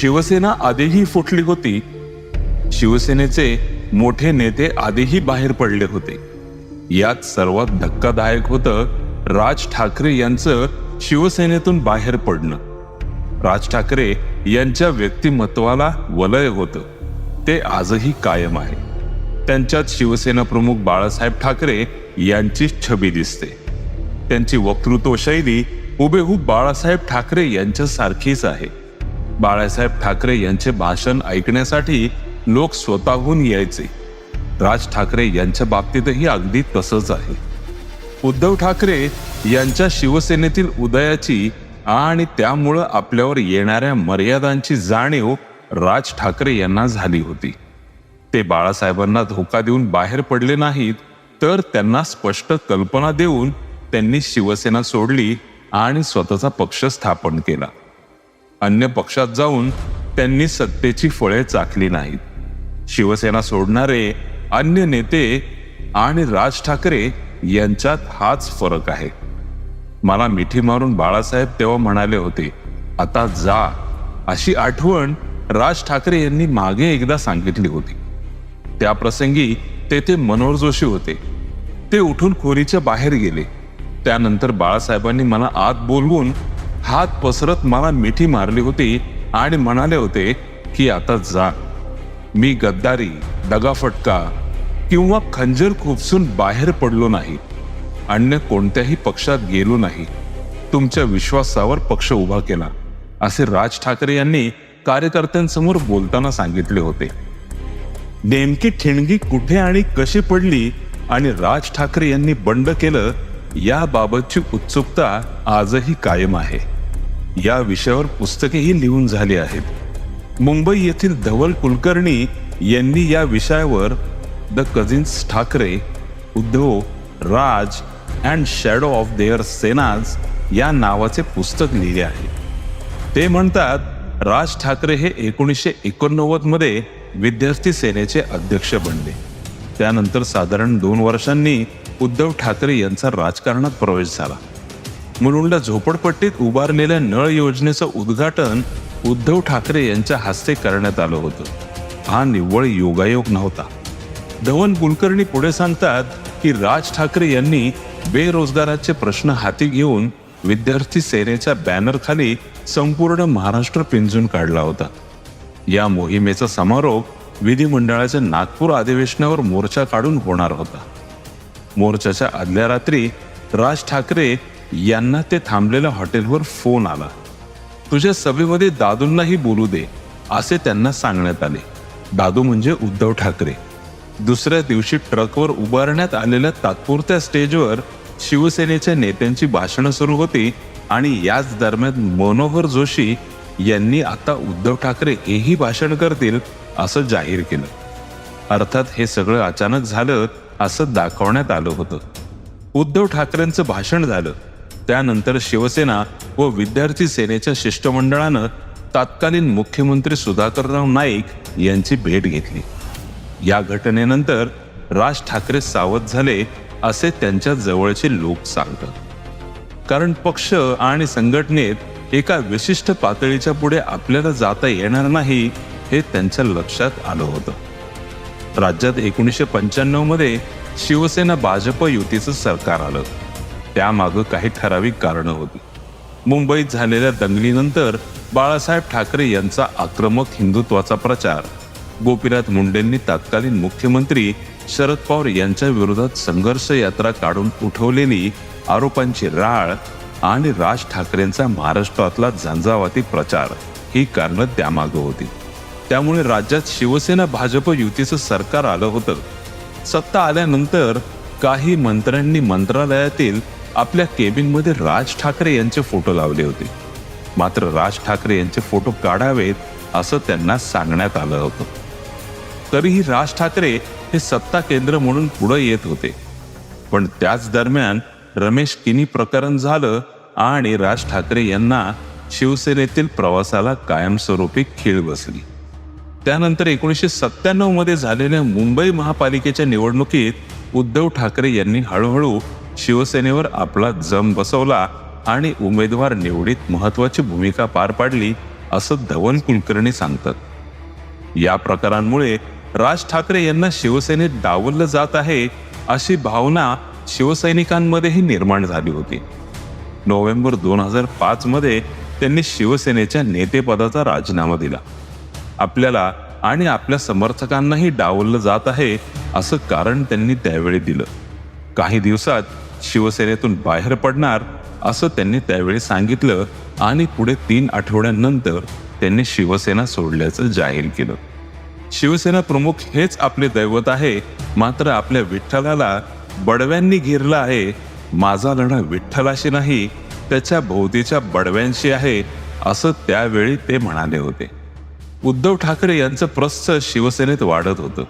शिवसेना आधीही फुटली होती. शिवसेनेचे मोठे नेते आधीही बाहेर पडले होते. यात सर्वात धक्कादायक होतं राज ठाकरे यांचं शिवसेनेतून बाहेर पडणं. राज ठाकरे यांच्या व्यक्तिमत्वाला वलय होतं. ते आजही कायम आहे. त्यांच्यात शिवसेना प्रमुख बाळासाहेब ठाकरे यांची छबी दिसते. त्यांची वक्तृत्व शैली हुबेहूब बाळासाहेब ठाकरे यांच्यासारखीच आहे. बाळासाहेब ठाकरे यांचे भाषण ऐकण्यासाठी लोक स्वतःहून यायचे. राज ठाकरे यांच्या बाबतीतही अगदी तसंच आहे. उद्धव ठाकरे यांच्या शिवसेनेतील उदयाची आणि त्यामुळं आपल्यावर येणाऱ्या मर्यादांची जाणीव राज ठाकरे यांना झाली होती. ते बाळासाहेबांना धोका देऊन बाहेर पडले नाहीत तर त्यांना स्पष्ट कल्पना देऊन त्यांनी शिवसेना सोडली आणि स्वतःचा पक्ष स्थापन केला. अन्य पक्षात जाऊन त्यांनी सत्तेची फळे चाखली नाहीत. शिवसेना सोडणारे अन्य नेते आणि राज ठाकरे यांच्यात हाच फरक आहे. मला मिठी मारून बाळासाहेब तेव्हा म्हणाले होते आता जा. अशी आठवण राज ठाकरे यांनी मागे एकदा सांगितली होती. त्या प्रसंगी तेथे मनोहर जोशी होते. ते उठून खोलीच्या बाहेर गेले. त्यानंतर बाळासाहेबांनी मला आत बोलवून हात पसरत मला मिठी मारली होती आणि म्हणाले होते की आता जा. मी गद्दारी दगाफटका किंवा खंजर खुपसून बाहेर पडलो नाही. अन्य कोणत्याही पक्षात गेलो नाही. तुमच्या विश्वासावर पक्ष उभा केला असे राज ठाकरे यांनी कार्यकर्त्यांसमोर बोलताना सांगितले होते. नेमकी ठिणगी कुठे आणि कशी पडली आणि राज ठाकरे यांनी बंड केलं याबाबतची उत्सुकता आजही कायम आहे. या विषयावर पुस्तकेही लिहून झाली आहेत. मुंबई येथील धवल कुलकर्णी यांनी या विषयावर the cousins Thackeray Uddhav Raj and shadow of their Senas या नावाचे पुस्तक लिहिले आहे. ते म्हणतात राज ठाकरे हे एकोणीसशे एकोणनव्वदमध्ये विद्यार्थी सेनेचे अध्यक्ष बनले. त्यानंतर साधारण दोन वर्षांनी उद्धव ठाकरे यांचा राजकारणात प्रवेश झाला. मुरुंडला झोपडपट्टीत उभारलेल्या नळ योजनेचं उद्घाटन उद्धव ठाकरे यांच्या हस्ते करण्यात आलं होतं. हा निव्वळ योगायोग नव्हता. धवन कुलकर्णी पुढे सांगतात की राज ठाकरे यांनी बेरोजगाराचे प्रश्न हाती घेऊन विद्यार्थी सेनेच्या बॅनरखाली संपूर्ण महाराष्ट्र पिंजून काढला होता. या मोहिमेचा समारोप विधिमंडळाच्या नागपूर अधिवेशनावर मोर्चा काढून होणार होता. मोर्चाच्या आदल्या रात्री राज ठाकरे यांना ते थांबलेल्या हॉटेलवर फोन आला. तुझ्या सभेमध्ये दादूंनाही बोलू दे असे त्यांना सांगण्यात आले. दादू म्हणजे उद्धव ठाकरे. दुसऱ्या दिवशी ट्रकवर उभारण्यात आलेल्या तात्पुरत्या स्टेजवर शिवसेनेच्या नेत्यांची भाषणं सुरू होती आणि याच दरम्यान मनोहर जोशी यांनी आता उद्धव ठाकरे हेही भाषण करतील असं जाहीर केलं. अर्थात हे सगळं अचानक झालं असं दाखवण्यात आलं होतं. उद्धव ठाकरेंचं भाषण झालं. त्यानंतर शिवसेना व विद्यार्थी सेनेच्या शिष्टमंडळानं तत्कालीन मुख्यमंत्री सुधाकरराव नाईक यांची भेट घेतली. या घटनेनंतर राज ठाकरे सावध झाले असे त्यांच्या जवळचे लोक सांगतात. कारण पक्ष आणि संघटनेत एका विशिष्ट पातळीच्या पुढे आपल्याला जाता येणार नाही हे त्यांच्या लक्षात आलं होतं. राज्यात एकोणीसशे पंच्याण्णवमध्ये शिवसेना भाजप युतीचं सरकार आलं. त्यामागं काही ठराविक कारणं होती. मुंबईत झालेल्या दंगलीनंतर बाळासाहेब ठाकरे यांचा आक्रमक हिंदुत्वाचा प्रचार गोपीनाथ मुंडेंनी तत्कालीन मुख्यमंत्री शरद पवार यांच्या विरोधात संघर्ष यात्रा काढून उठवलेली आरोपांची राळ आणि राज ठाकरेंचा महाराष्ट्रातला झंझावाती प्रचार ही कारणं त्यामागं होती. त्यामुळे राज्यात शिवसेना भाजप युतीचं सरकार आलं होतं. सत्ता आल्यानंतर काही मंत्र्यांनी मंत्रालयातील आपल्या केबिनमध्ये राज ठाकरे यांचे फोटो लावले होते. मात्र राज ठाकरे यांचे फोटो काढावेत असं त्यांना सांगण्यात आलं होतं. तरीही राज ठाकरे हे सत्ता केंद्र म्हणून पुढे येत होते. पण त्याच दरम्यान रमेश किनी प्रकरण झालं आणि राज ठाकरे यांना शिवसेनेतील प्रवासाला कायमस्वरूपी खीळ बसली. त्यानंतर एकोणीसशे सत्त्याण्णवमध्ये झालेल्या मुंबई महापालिकेच्या निवडणुकीत उद्धव ठाकरे यांनी हळूहळू शिवसेनेवर आपला जम बसवला आणि उमेदवार निवडीत महत्वाची भूमिका पार पाडली असं धवन कुलकर्णी सांगतात. या प्रकारांमुळे राज ठाकरे यांना शिवसेनेत डावललं जात आहे अशी भावना शिवसैनिकांमध्येही निर्माण झाली होती. नोव्हेंबर दोन हजार पाच मध्ये त्यांनी शिवसेनेच्या नेतेपदाचा राजीनामा दिला. आपल्याला आणि आपल्या समर्थकांनाही डावललं जात आहे असं कारण त्यांनी त्यावेळी दिलं. काही दिवसात शिवसेनेतून बाहेर पडणार असं त्यांनी त्यावेळी सांगितलं आणि पुढे तीन आठवड्यांनंतर त्यांनी शिवसेना सोडल्याचं जाहीर केलं. शिवसेना प्रमुख हेच आपले दैवत आहे मात्र आपल्या विठ्ठलाला बडव्यांनी घेरलं आहे. माझा लढा विठ्ठलाशी नाही त्याच्या भोवतीच्या बडव्यांशी आहे असं त्यावेळी ते म्हणाले होते. उद्धव ठाकरे यांचं प्रस्थ शिवसेनेत वाढत होतं.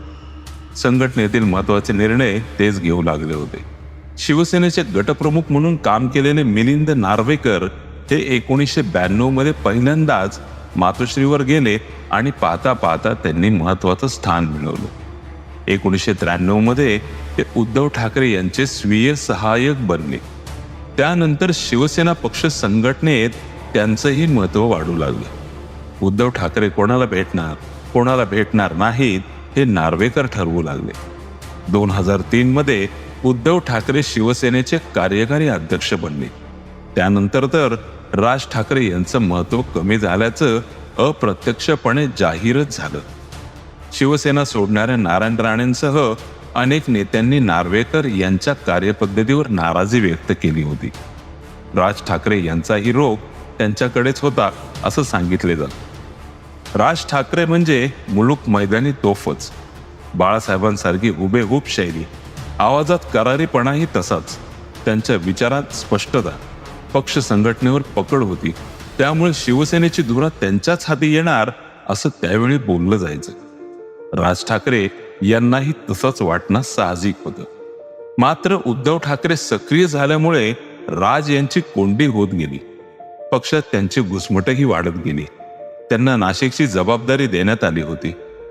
संघटनेतील महत्त्वाचे निर्णय तेच घेऊ लागले होते. शिवसेनेचे गटप्रमुख म्हणून काम केलेले मिलिंद नार्वेकर हे एकोणीसशे ब्याण्णवमध्ये पहिल्यांदाच मातोश्रीवर गेले आणि पाहता पाहता त्यांनी महत्वाचं स्थान मिळवलं. एकोणीसशे त्र्याण्णवमध्ये ते उद्धव ठाकरे यांचे स्वीय सहाय्यक बनले. त्यानंतर शिवसेना पक्ष संघटनेत त्यांचंही महत्त्व वाढू लागलं. उद्धव ठाकरे कोणाला भेटणार कोणाला भेटणार नाहीत हे नार्वेकर ठरवू लागले. दोन हजार तीनमध्ये उद्धव ठाकरे शिवसेनेचे कार्यकारी अध्यक्ष बनले. त्यानंतर तर राज ठाकरे यांचं महत्त्व कमी झाल्याचं अप्रत्यक्षपणे जाहीरच झालं. शिवसेना सोडणाऱ्या नारायण राणेंसह अनेक नेत्यांनी नार्वेकर यांच्या कार्यपद्धतीवर नाराजी व्यक्त केली होती. राज ठाकरे यांचाही रोग त्यांच्याकडेच होता असं सांगितले जात. राज ठाकरे म्हणजे मुलूक मैदानी तोफच. बाळासाहेबांसारखी हुबेहूब शैली. आवाजात करारीपणाही तसाच. त्यांच्या विचारात स्पष्टता. पक्ष संघटनेवर पकड होती. त्यामुळे शिवसेनेची धुरा त्यांच्याच हाती येणार असं त्यावेळी बोललं जायचं. राज ठाकरे यांनाही तसंच वाटणं साहजिक होतं. मात्र उद्धव ठाकरे सक्रिय झाल्यामुळे राज यांची कोंडी होत गेली. पक्षात त्यांची घुसमटही वाढत गेली. त्यांना नाशिकची जबाबदारी देण्यात आली होती.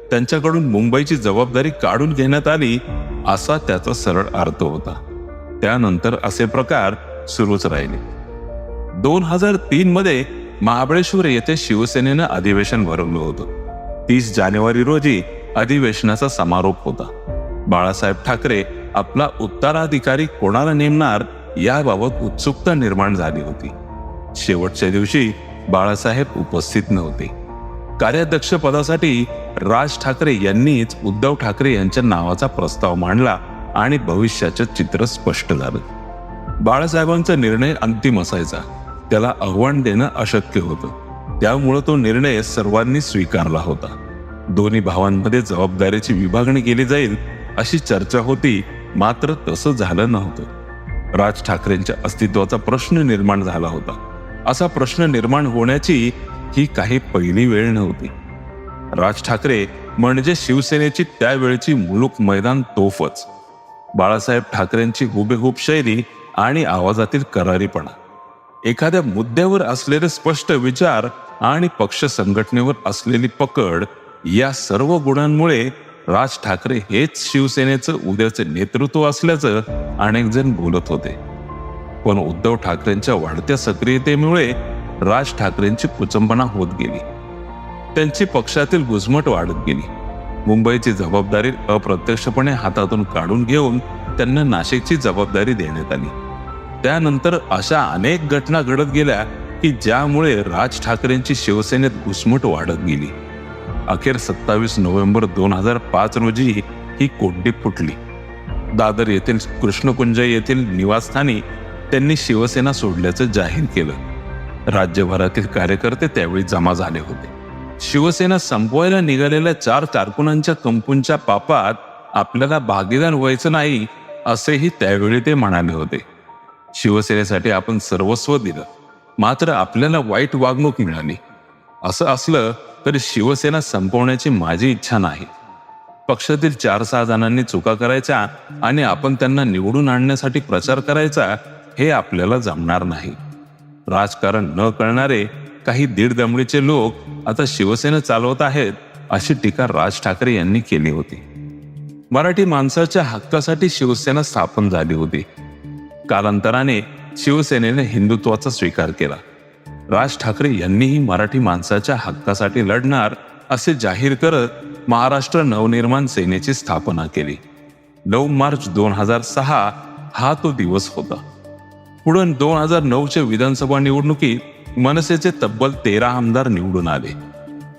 त्यांच्याकडून मुंबईची जबाबदारी काढून घेण्यात आली असा त्याचा सरळ अर्थ होता. त्यानंतर असे प्रकार सुरूच राहिले. दोन हजार तीन मध्ये महाबळेश्वर येथे शिवसेनेनं अधिवेशन भरवलं होतं. तीस जानेवारी रोजी अधिवेशनाचा समारोप होता. बाळासाहेब ठाकरे आपला उत्तराधिकारी कोणाला नेमणार याबाबत उत्सुकता निर्माण झाली होती. शेवटच्या दिवशी बाळासाहेब उपस्थित नव्हते. कार्याध्यक्ष पदासाठी राज ठाकरे यांनीच उद्धव ठाकरे यांच्या नावाचा प्रस्ताव मांडला आणि भविष्याचं चित्र स्पष्ट झालं. बाळासाहेबांचा निर्णय अंतिम असायचा. त्याला आव्हान देणं अशक्य होतं. त्यामुळं तो निर्णय सर्वांनी स्वीकारला होता. दोन्ही भावांमध्ये जबाबदारीची विभागणी केली जाईल अशी चर्चा होती मात्र तसं झालं नव्हतं. राज ठाकरेंच्या अस्तित्वाचा प्रश्न निर्माण झाला होता. असा प्रश्न निर्माण होण्याची ही काही पहिली वेळ नव्हती. राज ठाकरे म्हणजे शिवसेनेची त्यावेळची मुलूक मैदान तोफच. बाळासाहेब ठाकरेंची हुबेहूब शैली आणि आवाजातील करारीपणा. एखाद्या मुद्द्यावर असलेले स्पष्ट विचार आणि पक्ष संघटनेवर असलेली पकड या सर्व गुणांमुळे राज ठाकरे हेच शिवसेनेचं उद्याचे नेतृत्व असल्याचं अनेक जण बोलत होते. पण उद्धव ठाकरेंच्या वाढत्या सक्रियतेमुळे राज ठाकरेंची कुचंबना होत गेली. त्यांची पक्षातील घुसमट वाढत गेली. मुंबईची जबाबदारी अप्रत्यक्षपणे हातातून काढून घेऊन त्यांना नाशिकची जबाबदारी देण्यात आली. त्यानंतर अशा अनेक घटना घडत गेल्या की ज्यामुळे राज ठाकरेंची शिवसेनेत घुसमट वाढत गेली. अखेर सत्तावीस नोव्हेंबर दोन हजार पाच रोजी ही कोंडी फुटली. दादर येथील कृष्णकुंज येथील निवासस्थानी त्यांनी शिवसेना सोडल्याचं जाहीर केलं. राज्यभरातील कार्यकर्ते त्यावेळी जमा झाले होते. शिवसेना संपवायला निघालेल्या चार कारकुनांच्या कंपूंच्या पापात आपल्याला भागीदार व्हायचं नाही असेही त्यावेळी ते म्हणाले होते. शिवसेनेसाठी आपण सर्वस्व दिलं मात्र आपल्याला वाईट वागणूक मिळाली. असं असलं तरी शिवसेना संपवण्याची माझी इच्छा नाही. पक्षातील चार सहा जणांनी चुका करायच्या आणि आपण त्यांना निवडून आणण्यासाठी प्रचार करायचा हे आपल्याला जमणार नाही. राजकारण न कळणारे काही दीड दमडीचे लोक आता शिवसेना चालवत आहेत अशी टीका राज ठाकरे यांनी केली होती. मराठी माणसाच्या हक्कासाठी शिवसेना स्थापन झाली होती. कालांतराने शिवसेनेने हिंदुत्वाचा स्वीकार केला. राज ठाकरे यांनीही मराठी माणसाच्या हक्कासाठी लढणार असे जाहीर करत महाराष्ट्र नवनिर्माण सेनेची स्थापना केली. नऊ मार्च दोन हजार सहा हा तो दिवस होता. पुढे दोन हजार नऊच्या विधानसभा निवडणुकीत मनसेचे तब्बल तेरा आमदार निवडून आले.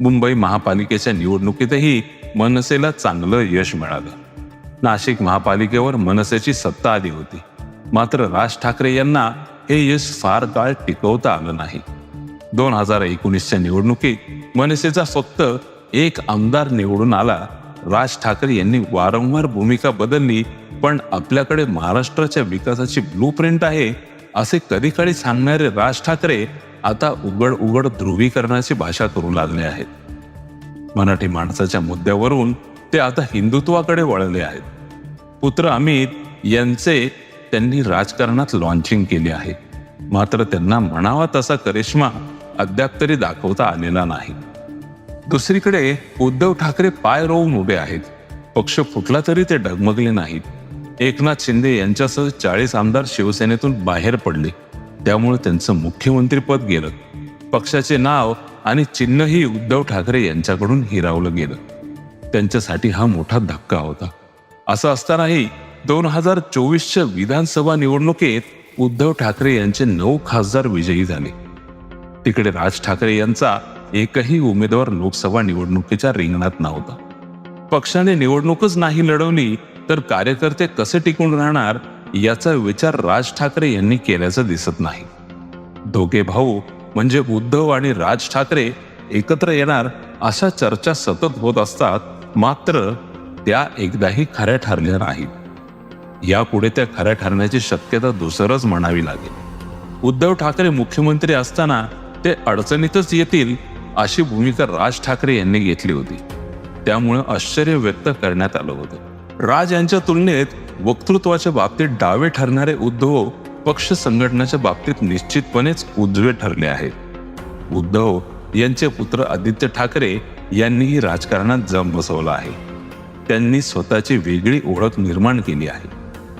मुंबई महापालिकेच्या निवडणुकीतही मनसेला चांगलं यश मिळालं. नाशिक महापालिकेवर मनसेची सत्ता आली होती. मात्र राज ठाकरे यांना हे यश फार काळ टिकवता आलं नाही. दोन हजार एकोणीसच्या निवडणुकीत मनसेचा फक्त एक आमदार निवडून आला राज ठाकरे यांनी वारंवार भूमिका बदलली पण आपल्याकडे महाराष्ट्राच्या विकासाची ब्लू प्रिंट आहे असे कधी काळी सांगणारे राज ठाकरे आता उघड उघड ध्रुवीकरणाची भाषा करू लागले आहेत. मराठी माणसाच्या मुद्द्यावरून ते आता हिंदुत्वाकडे वळले आहेत. पुत्र अमित यांचे त्यांनी राजकारणात लॉन्चिंग केले आहे. मात्र त्यांना म्हणावा तसा करिश्मा अद्याप तरी दाखवता आलेला नाही. दुसरीकडे उद्धव ठाकरे पाय रोवून उभे आहेत. पक्ष फुटला तरी ते डगमगले नाहीत. एकनाथ शिंदे यांच्यासह चाळीस आमदार शिवसेनेतून बाहेर पडले. त्यामुळे त्यांचं मुख्यमंत्रीपद गेलं. पक्षाचे नाव आणि चिन्हही उद्धव ठाकरे यांच्याकडून हिरावलं गेलं. त्यांच्यासाठी हा मोठा धक्का होता. असं असतानाही दोन हजार चोवीसच्या विधानसभा निवडणुकीत उद्धव ठाकरे यांचे नऊ खासदार विजयी झाले. तिकडे राज ठाकरे यांचा एकही उमेदवार लोकसभा निवडणुकीच्या रिंगणात नव्हता. पक्षाने निवडणूकच नाही लढवली तर कार्यकर्ते कसे टिकून राहणार याचा विचार राज ठाकरे यांनी केल्याचं दिसत नाही. दोघे भाऊ म्हणजे उद्धव आणि राज ठाकरे एकत्र येणार अशा चर्चा सतत होत असतात मात्र त्या एकदाही खऱ्या ठरल्या नाहीत. यापुढे त्या खऱ्या ठरण्याची शक्यता दुसरंच म्हणावी लागेल. उद्धव ठाकरे मुख्यमंत्री असताना ते अडचणीतच येतील अशी भूमिका राज ठाकरे यांनी घेतली होती. त्यामुळे आश्चर्य व्यक्त करण्यात आलं होतं. राज यांच्या तुलनेत वक्तृत्वाच्या बाबतीत डावे ठरणारे उद्धव पक्ष संघटनाच्या बाबतीत निश्चितपणेच उजवे ठरले आहेत. उद्धव यांचे पुत्र आदित्य ठाकरे यांनीही राजकारणात जम बसवला आहे. त्यांनी स्वतःची वेगळी ओळख निर्माण केली आहे.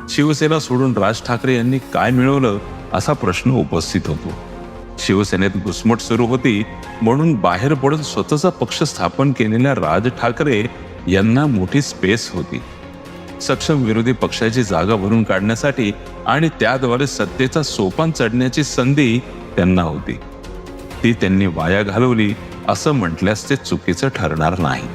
शिवसेना सोडून राज ठाकरे यांनी काय मिळवलं असा प्रश्न उपस्थित होतो. शिवसेनेत घुसमट सुरू होती म्हणून बाहेर पडून स्वतःचा पक्ष स्थापन केलेल्या राज ठाकरे यांना मोठी स्पेस होती. सक्षम विरोधी पक्षाची जागा भरून काढण्यासाठी आणि त्याद्वारे सत्तेचा सोपान चढण्याची संधी त्यांना होती. ती त्यांनी वाया घालवली असं म्हटल्यास ते चुकीचं ठरणार नाही.